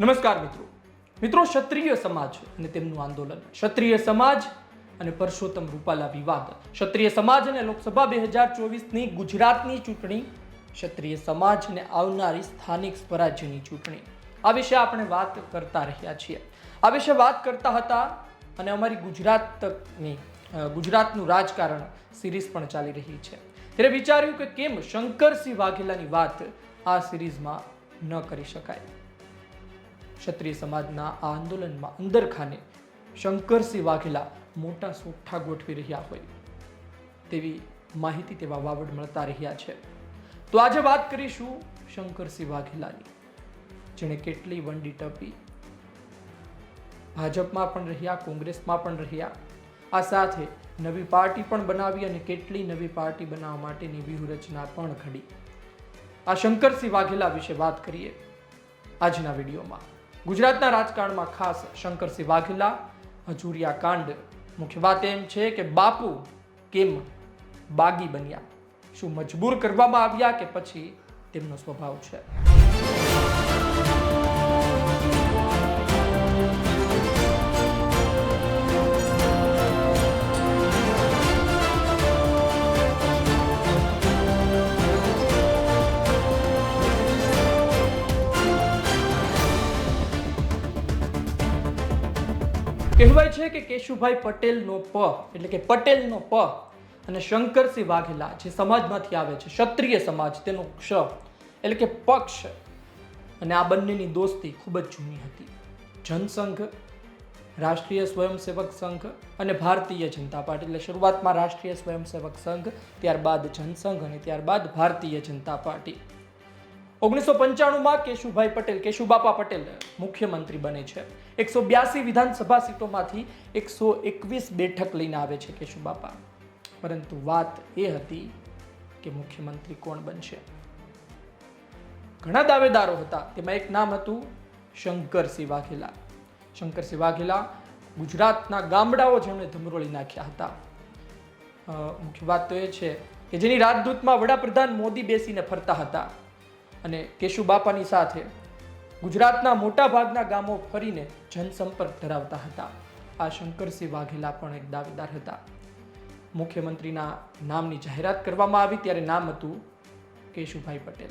નમસ્કાર મિત્રો. મિત્રો, ક્ષત્રિય સમાજ અને તેમનું આંદોલન. ક્ષત્રિય સમાજ અને પરસોત્તમ રૂપાલા વિવાદ. ક્ષત્રિય સમાજ અને લોકસભા બે હજાર ચોવીસની ગુજરાતની ચૂંટણી, ક્ષત્રિય સમાજ અને આવનારી સ્થાનિક સ્વરાજ્યની ચૂંટણી. આ વિશે આપણે વાત કરતા રહ્યા છીએ. આ વિશે વાત કરતા હતા અને અમારી ગુજરાતની ગુજરાતનું રાજકારણ સિરીઝ પણ ચાલી રહી છે. ત્યારે વિચાર્યું કે કેમ શંકરસિંહ વાઘેલાની વાત આ સિરીઝમાં ન કરી શકાય. ક્ષત્રિય સમાજના આ આંદોલનમાં અંદરખાને શંકરસિંહ વાઘેલા મોટા સોઠા ગોઠવી રહ્યા હોય તેવી માહિતી તેવા વાવડ મળતા રહ્યા છે. તો આજે વાત કરીશું શંકરસિંહ વાઘેલાની, જેણે કેટલી વંડી ટપી, ભાજપમાં પણ રહ્યા, કોંગ્રેસમાં પણ રહ્યા, આ સાથે નવી પાર્ટી પણ બનાવી અને કેટલી નવી પાર્ટી બનાવવા માટેની વ્યૂહરચના પણ ઘડી. આ શંકરસિંહ વાઘેલા વિશે વાત કરીએ આજના વિડીયોમાં. ગુજરાતના રાજકારણમાં ખાસ શંકરસિંહ વાઘેલા, હજુરિયા કાંડ. મુખ્ય વાત એમ છે કે બાપુ કેમ બાગી બન્યા? શું મજબૂર કરવામાં આવ્યા કે પછી તેમનો સ્વભાવ છે? કહેવાય છે કે કેશુભાઈ પટેલનો પ, એટલે કે પટેલનો પ અને શંકરસિંહ વાઘેલા જે સમાજમાંથી આવે છે, ક્ષત્રિય સમાજ, તેનો ક્ષ, એટલે કે પક્ષ. અને આ બંનેની દોસ્તી ખૂબ જ જૂની હતી. જનસંઘ, રાષ્ટ્રીય સ્વયંસેવક સંઘ અને ભારતીય જનતા પાર્ટી. એટલે શરૂઆતમાં રાષ્ટ્રીય સ્વયંસેવક સંઘ, ત્યારબાદ જનસંઘ અને ત્યારબાદ ભારતીય જનતા પાર્ટી. ઓગણીસો પંચાણુંમાં કેશુભાઈ પટેલ, કેશુબાપા પટેલ મુખ્યમંત્રી બને છે. એકસો બ્યાસી વિધાનસભા સીટોમાંથી એકસો એકવીસ બેઠક લઈને આવે છે કેશુબાપા. પરંતુ વાત એ હતી કે મુખ્યમંત્રી કોણ બનશે? ઘણા દાવેદારો હતા, તેમાં એક નામ હતું શંકરસિંહ વાઘેલા શંકરસિંહ વાઘેલા ગુજરાતના ગામડાઓ જેમણે ધમરોળી નાખ્યા હતા. મુખ્ય વાત તો એ છે કે જેની રાજદૂતમાં વડાપ્રધાન મોદી બેસીને ફરતા હતા. અને કેશુબાપાની સાથે ગુજરાતના મોટાભાગના ગામો ફરીને જનસંપર્ક ધરાવતા હતા. આ શંકરસિંહ વાઘેલા પણ એક દાવેદાર હતા. મુખ્યમંત્રીના નામની જાહેરાત કરવામાં આવી ત્યારે નામ હતું કેશુભાઈ પટેલ.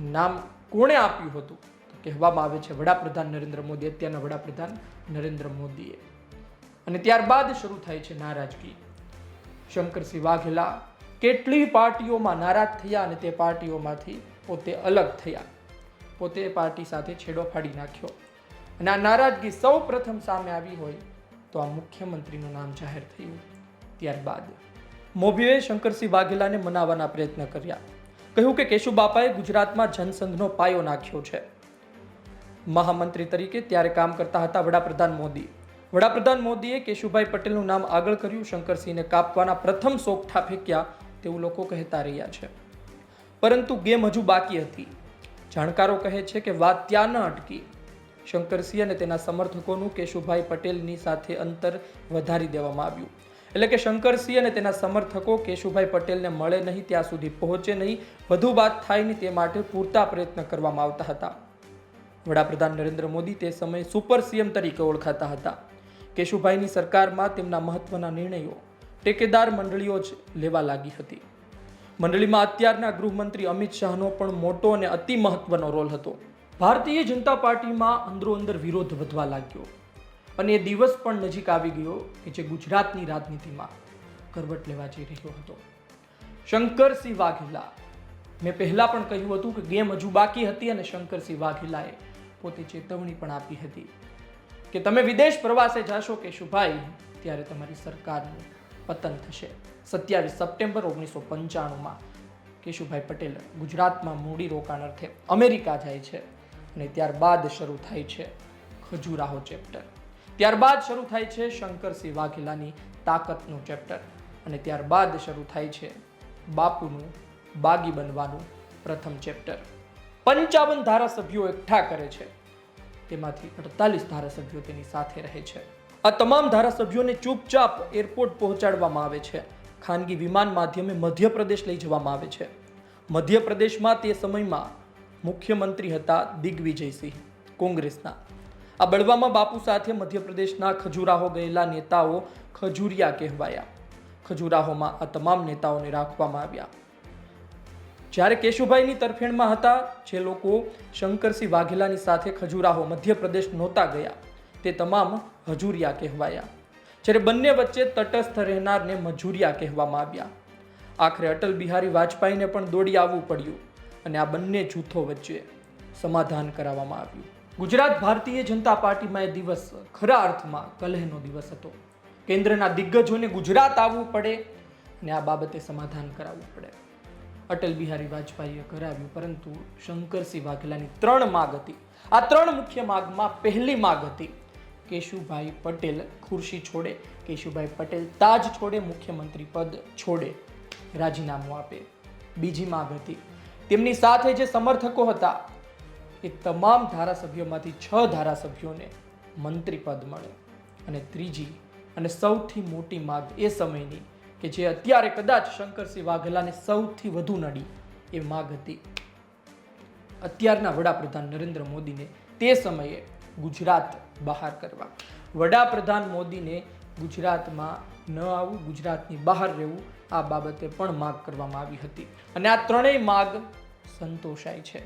નામ કોણે આપ્યું હતું? તો કહેવામાં આવે છે વડાપ્રધાન નરેન્દ્ર મોદી, અત્યારના વડાપ્રધાન નરેન્દ્ર મોદીએ. અને ત્યારબાદ શરૂ થાય છે નારાજગી. શંકરસિંહ વાઘેલા કેટલી પાર્ટીઓમાં નારાજ થયા અને તે પાર્ટીઓમાંથી પોતે અલગ થયા. પોતે પાર્ટી સાથે છેડો ફાડી નાખ્યો. અને આ નારાજગી સૌ પ્રથમ સામે આવી હોય તો આ મુખ્યમંત્રીનું નામ જાહેર થયું. ત્યારબાદ મોભીએ શંકરસિંહ વાઘેલાને મનાવવાના પ્રયત્ન કર્યા. કહ્યું કે કેશુબાપાએ ગુજરાતમાં જનસંઘનો પાયો નાખ્યો છે. મહામંત્રી તરીકે ત્યારે કામ કરતા હતા વડાપ્રધાન મોદી. વડાપ્રધાન મોદીએ કેશુભાઈ પટેલનું નામ આગળ કર્યું. શંકરસિંહને કાપવાના પ્રથમ સોગઠા ફેંક્યા તેવું લોકો કહેતા રહ્યા છે. પરંતુ ગેમ હજુ બાકી હતી. જાણકારો કહે છે કે વાત ત્યાં ન અટકી. શંકરસિંહ અને તેના સમર્થકોનું કેશુભાઈ પટેલની સાથે અંતર વધારી દેવામાં આવ્યું. એટલે કે શંકરસિંહ અને તેના સમર્થકો કેશુભાઈ પટેલને મળે નહીં ત્યાં સુધી પહોંચે નહીં, વધુ વાત થાય નહીં તે માટે પૂરતા પ્રયત્ન કરવામાં આવતા હતા. વડાપ્રધાન નરેન્દ્ર મોદી તે સમયે સુપર સીએમ તરીકે ઓળખાતા હતા. કેશુભાઈની સરકારમાં તેમના મહત્વના નિર્ણયો ટેકેદાર મંડળીઓ જ લેવા લાગી હતી. મંડળીમાં અત્યારના ગૃહમંત્રી અમિત શાહનો પણ મોટો અને અતિ મહત્વનો રોલ હતો. ભારતીય જનતા પાર્ટીમાં અંદરો અંદર વિરોધ વધવા લાગ્યો. અને એ દિવસ પણ નજીક આવી ગયો કે જે ગુજરાતની રાજનીતિમાં કરવટ લેવા જઈ રહ્યો હતો. શંકરસિંહ વાઘેલા. મેં પહેલાં પણ કહ્યું હતું કે ગેમ હજુ બાકી હતી અને શંકરસિંહ વાઘેલાએ પોતે ચેતવણી પણ આપી હતી. કે તમે વિદેશ પ્રવાસે જાશો કે શુભાઈ ત્યારે તમારી સરકારનું પતન થશે. સત્યાવીસ સપ્ટેમ્બર ઓગણીસો પંચાણુંમાં કેશુભાઈ પટેલ ગુજરાતમાં મૂડી રોકાણ અર્થે અમેરિકા જાય છે અને ત્યારબાદ શરૂ થાય છે ખજુરાહો ચેપ્ટર. ત્યારબાદ શરૂ થાય છે શંકરસિંહ વાઘેલાની તાકતનું ચેપ્ટર અને ત્યારબાદ શરૂ થાય છે બાપુનું બાગી બનવાનું પ્રથમ ચેપ્ટર. પંચાવન ધારાસભ્યો એકઠા કરે છે. તેમાંથી અડતાલીસ ધારાસભ્યો તેની સાથે રહે છે. આ તમામ ધારાસભ્યોને ચૂપચાપ એરપોર્ટ પહોંચાડવામાં આવે છે. ખાનગી વિમાન માધ્યમે મધ્યપ્રદેશ લઈ જવામાં આવે છે. મધ્યપ્રદેશમાં તે સમયમાં મુખ્યમંત્રી હતા દિગ્વિજયસિંહ, કોંગ્રેસના. આ બળવામાં બાપુ સાથે મધ્યપ્રદેશના ખજુરાહો ગયેલા નેતાઓ ખજુરિયા કહેવાયા. ખજુરાહોમાં આ તમામ નેતાઓને રાખવામાં આવ્યા. જ્યારે કેશુભાઈની તરફેણમાં હતા, જે લોકો શંકરસિંહ વાઘેલાની સાથે ખજુરાહો મધ્યપ્રદેશ નહોતા ગયા. તે તમામ હજુરિયા કહેવાયા. જ્યારે બંને વચ્ચે તટસ્થ રહેનારને મજૂરિયા કહેવામાં આવ્યા. આખરે અટલ બિહારી વાજપેયીને પણ દોડી આવવું પડ્યું અને આ બંને જૂથો વચ્ચે સમાધાન કરાવવામાં આવ્યું. ગુજરાત ભારતીય જનતા પાર્ટીમાં એ દિવસ ખરા અર્થમાં કલહનો દિવસ હતો. કેન્દ્રના દિગ્ગજોને ગુજરાત આવવું પડે અને આ બાબતે સમાધાન કરાવવું પડે. અટલ બિહારી વાજપેયીએ કરાવ્યું, પરંતુ શંકરસિંહ વાઘેલાની ત્રણ માગ હતી. આ ત્રણ મુખ્ય માગમાં પહેલી માગ હતી. કેશુભાઈ પટેલ ખુરશી છોડે. કેશુભાઈ પટેલ તાજ છોડે, મુખ્યમંત્રી પદ છોડે. રાજીનામું આપે. બીજી માંગ હતી તેમની સાથે જે સમર્થકો હતા, એ તમામ ધારાસભ્યોમાંથી છ ધારાસભ્યોને મંત્રી પદ મળે. અને ત્રીજી અને સૌથી મોટી માગ એ સમયની કે જે અત્યારે કદાચ શંકરસિંહ વાઘેલાને સૌથી વધુ નડી એ માગ હતી. અત્યારના વડાપ્રધાન નરેન્દ્ર મોદીને તે સમયે ગુજરાત બહાર કરવા. વડાપ્રધાન મોદીને ગુજરાતમાં ન આવવું ગુજરાતની બહાર રહેવું, આ બાબતે પણ માગ કરવામાં આવી હતી. અને આ ત્રણેય માગ સંતોષાય છે.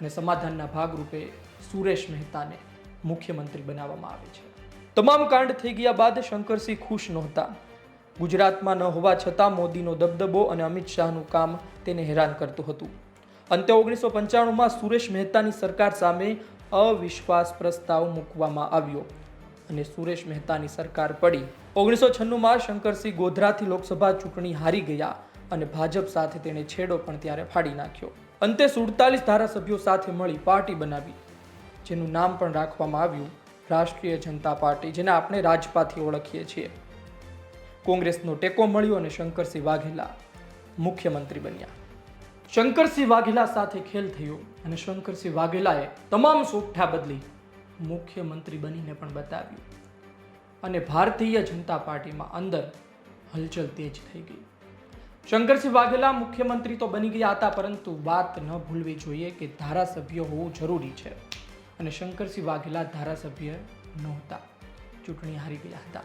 અને સમાધાનના ભાગરૂપે સુરેશ મહેતાને મુખ્યમંત્રી બનાવવામાં આવે છે. તમામ કાંડ થઈ ગયા બાદ શંકરસિંહ ખુશ નહોતા. ગુજરાતમાં ન હોવા છતાં મોદીનો દબદબો અને અમિત શાહનું કામ તેને હેરાન કરતું હતું. અંતે ઓગણીસો પંચાણુંમાં સુરેશ મહેતાની સરકાર સામે અવિશ્વાસ પ્રસ્તાવ મૂકવામાં આવ્યો અને સુરેશ મહેતાની સરકાર પડી. ઓગણીસો છન્નુંમાં શંકરસિંહ ગોધરાથી લોકસભા ચૂંટણી હારી ગયા અને ભાજપ સાથે તેણે છેડો પણ ત્યારે ફાડી નાખ્યો. અંતે સુડતાલીસ ધારાસભ્યો સાથે મળી પાર્ટી બનાવી, જેનું નામ પણ રાખવામાં આવ્યું. રાષ્ટ્રીય જનતા પાર્ટી, જેને આપણે રાજપાથી ઓળખીએ છીએ. કોંગ્રેસનો ટેકો મળ્યો અને શંકરસિંહ વાઘેલા મુખ્યમંત્રી બન્યા. શંકરસિંહ વાઘેલા સાથે ખેલ થયો. અને શંકરસિંહ વાઘેલાએ તમામ સોગઠા બદલી મુખ્યમંત્રી બનીને પણ બતાવ્યું. અને ભારતીય જનતા પાર્ટીમાં અંદર હલચલ તેજ થઈ ગઈ. શંકરસિંહ વાઘેલા મુખ્યમંત્રી તો બની ગયા હતા, પરંતુ વાત ન ભૂલવી જોઈએ કે ધારાસભ્ય હોવું જરૂરી છે. અને શંકરસિંહ વાઘેલા ધારાસભ્ય નહોતા. ચૂંટણી હારી ગયા હતા.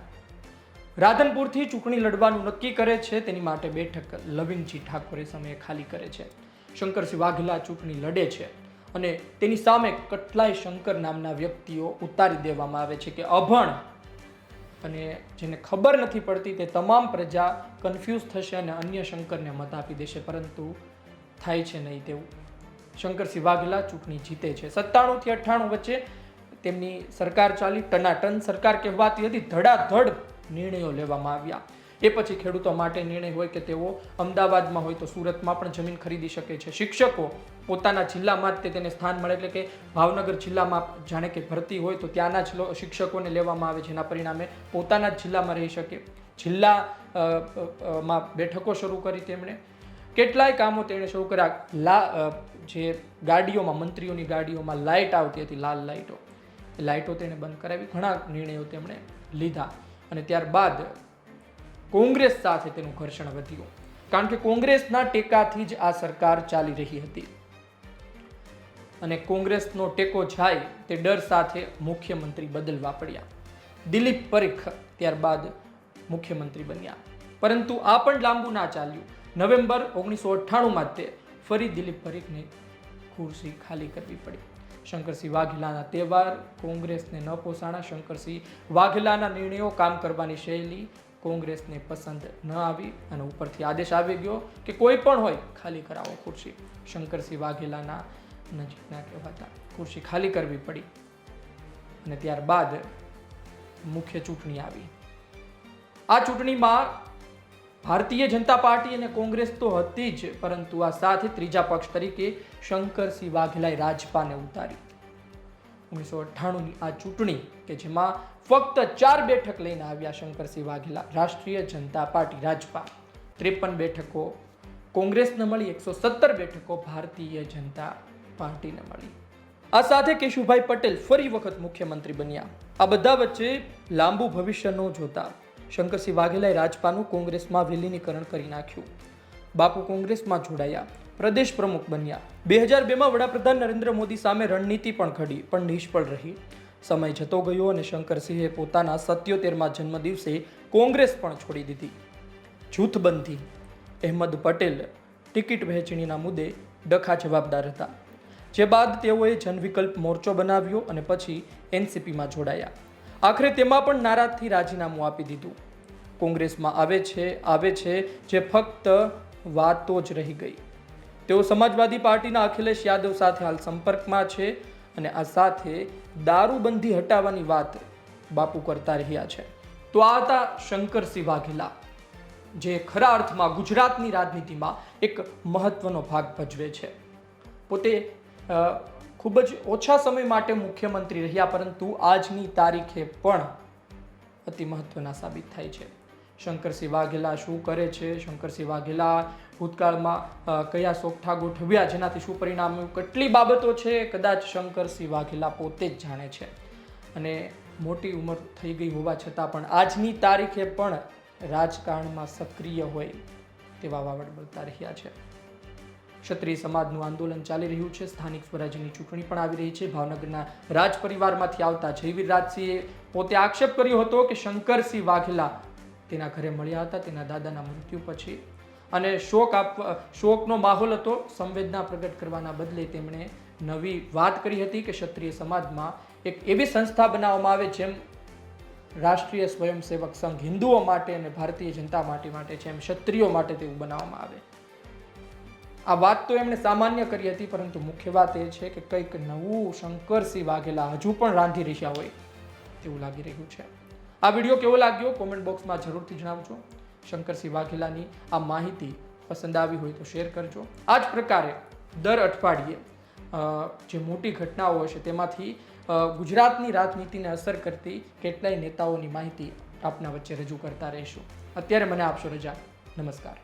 રાધનપુરથી ચૂંટણી લડવાનું નક્કી કરે છે, તેની માટે બેઠક લવિનજી ઠાકોરે સમયે ખાલી કરે છે. શંકરસિંહ વાઘેલા ચૂંટણી લડે છે અને તેની સામે કેટલાય શંકર નામના વ્યક્તિઓ ઉતારી દેવામાં આવે છે કે અભણ. અને જેને ખબર નથી પડતી તે તમામ પ્રજા કન્ફ્યુઝ થશે અને અન્ય શંકરને મત આપી દેશે, પરંતુ થાય છે નહીં તેવું. શંકરસિંહ વાઘેલા ચૂંટણી જીતે છે. સત્તાણુંથી અઠ્ઠાણું વચ્ચે તેમની સરકાર ચાલી, ટનાટન સરકાર કહેવાતી હતી, ધડાધડ નિર્ણયો લેવામાં આવ્યા. એ પછી ખેડૂતો માટે નિર્ણય હોય કે તેઓ અમદાવાદમાં હોય તો સુરતમાં પણ જમીન ખરીદી શકે છે. શિક્ષકો પોતાના જિલ્લામાં જ તેને સ્થાન મળે એટલે કે ભાવનગર જિલ્લામાં જાણે કે ભરતી હોય તો ત્યાંના જ શિક્ષકોને લેવામાં આવે જેના પરિણામે પોતાના જ જિલ્લામાં રહી શકે. જિલ્લા માં બેઠકો શરૂ કરી તેમણે. કેટલાય કામો તેણે શરૂ કર્યા. લા જે ગાડીઓમાં, મંત્રીઓની ગાડીઓમાં લાઇટ આવતી હતી, લાલ લાઇટો. એ લાઇટો તેણે બંધ કરાવી. ઘણા નિર્ણયો તેમણે લીધા અને ત્યારબાદ કોંગ્રેસ સાથે તેનું ઘર્ષણ વધ્યું, કારણ કે કોંગ્રેસના ટેકાથી જ આ સરકાર ચાલી રહી હતી. અને કોંગ્રેસનો ટેકો જાય તે ડર સાથે મુખ્યમંત્રી બદલવા પડ્યા. દિલીપ પરીખ ત્યારબાદ મુખ્યમંત્રી બન્યા. પરંતુ આ પણ લાંબુ ના ચાલ્યું. નવેમ્બર ઓગણીસો અઠ્ઠાણુંમાં તે ફરી દિલીપ પરીખને ખુરશી ખાલી કરવી પડી. શંકરસિંહ વાઘેલાના તહેવાર, કોંગ્રેસને ન પોસાણા, શંકરસિંહ વાઘેલાના નિર્ણયો કામ કરવાની શૈલી કોંગ્રેસને પસંદ ન આવી અને ઉપરથી આદેશ આવી ગયો કે કોઈ પણ હોય ખાલી કરાવો ખુરશી. શંકરસિંહ વાઘેલાના નજીકના કહેવાતા ખુરશી ખાલી કરવી પડી અને ત્યારબાદ મુખ્ય ચૂંટણી આવી. આ ચૂંટણીમાં ભારતીય જનતા પાર્ટી અને કોંગ્રેસ તો હતી જ, પરંતુ આ સાથે ત્રીજા પક્ષ તરીકે શંકરસિંહ વાઘેલાએ રાજપાને ઉતારી. ઓગણીસો અઠ્ઠાણુંની આ ચૂંટણી કે જેમાં ફક્ત ચાર બેઠક લઈને આવ્યા શંકરસિંહ વાઘેલા, રાષ્ટ્રીય જનતા પાર્ટી રાજપા ત્રેપન બેઠકો કોંગ્રેસને મળી, એકસો સત્તર બેઠકો ભારતીય જનતા પાર્ટીને મળી. આ સાથે કેશુભાઈ પટેલ ફરી વખત મુખ્યમંત્રી બન્યા. આ બધા વચ્ચે લાંબુ ભવિષ્ય ન જોતા શંકરસિંહ વાઘેલાએ રાજપાનું કોંગ્રેસમાં વિલીનીકરણ કરી નાખ્યું. બાપુ કોંગ્રેસમાં જોડાયા. પ્રદેશ પ્રમુખ બન્યા. બે હજાર બેમાં વડાપ્રધાન નરેન્દ્ર મોદી સામે રણનીતિ પણ ઘડી, પણ નિષ્ફળ રહી. સમય જતો ગયો અને શંકરસિંહે પોતાના સત્યોતેરમાં જન્મદિવસે કોંગ્રેસ પણ છોડી દીધી. જૂથબંધી અહેમદ પટેલ ટિકિટ વહેંચણીના મુદ્દે ડખા જવાબદાર હતા. જે બાદ તેઓએ જનવિકલ્પ મોરચો બનાવ્યો અને પછી એનસીપીમાં જોડાયા. આખરે તેમાં પણ નારાજથી રાજીનામું આપી દીધું. કોંગ્રેસમાં આવે છે આવે છે, જે ફક્ત વાતો જ રહી ગઈ. તેઓ સમાજવાદી પાર્ટીના અખિલેશ યાદવ સાથે હાલ સંપર્કમાં છે અને આ સાથે દારૂબંધી હટાવવાની વાત બાપુ કરતા રહ્યા છે. તો આ હતા શંકરસિંહ વાઘેલા, જે ખરા અર્થમાં ગુજરાતની રાજનીતિમાં એક મહત્વનો ભાગ ભજવે છે. પોતે ખૂબ જ ઓછા સમય માટે મુખ્યમંત્રી રહ્યા પરંતુ આજની તારીખે પણ અતિ મહત્વના સાબિત થાય છે. શંકરસિંહ વાઘેલા શું કરે છે? શંકરસિંહ વાઘેલા ભૂતકાળમાં કયા સોગઠા ગોઠવ્યા જેનાથી શું પરિણામ આવ્યું? કેટલી બાબતો છે? કદાચ શંકરસિંહ વાઘેલા પોતે જ જાણે છે. અને મોટી ઉંમર થઈ ગઈ હોવા છતાં પણ આજની તારીખે પણ રાજકારણમાં સક્રિય હોય તેવા વાવડ બળતા રહ્યા છે. ક્ષત્રિય સમાજનું આંદોલન ચાલી રહ્યું છે. સ્થાનિક સ્વરાજ્યની ચૂંટણી પણ આવી રહી છે. ભાવનગરના રાજ પરિવારમાંથી આવતા જયવીર રાજસિંહે પોતે આક્ષેપ કર્યો હતો કે શંકરસિંહ વાઘેલા તેના ઘરે મળ્યા હતા. તેના દાદાના મૃત્યુ પછી અને શોક આપવા શોકનો માહોલ હતો. સંવેદના પ્રગટ કરવાના બદલે તેમણે નવી વાત કરી હતી કે ક્ષત્રિય સમાજમાં એક એવી સંસ્થા બનાવવામાં આવે જેમ રાષ્ટ્રીય સ્વયંસેવક સંઘ હિન્દુઓ માટે અને ભારતીય જનતા માટે છે એમ ક્ષત્રિયો માટે તેવું બનાવવામાં આવે. આ વાત તો એમણે સામાન્ય કરી હતી, પરંતુ મુખ્ય વાત એ છે કે કંઈક નવું શંકરસિંહ વાઘેલા હજુ પણ રાંધી રહ્યા હોય તેવું લાગી રહ્યું છે. આ વીડિયો કેવો લાગ્યો? કોમેન્ટ બોક્સમાં જરૂરથી જણાવજો. શંકરસિંહ વાઘેલાની આ માહિતી પસંદ આવી હોય તો શેર કરજો. આ જ પ્રકારે દર અઠવાડિયે જે મોટી ઘટનાઓ હશે તેમાંથી ગુજરાતની રાજનીતિને અસર કરતી કેટલાય નેતાઓની માહિતી આપના વચ્ચે રજૂ કરતા રહીશું. અત્યારે મને આપશો રજા. નમસ્કાર.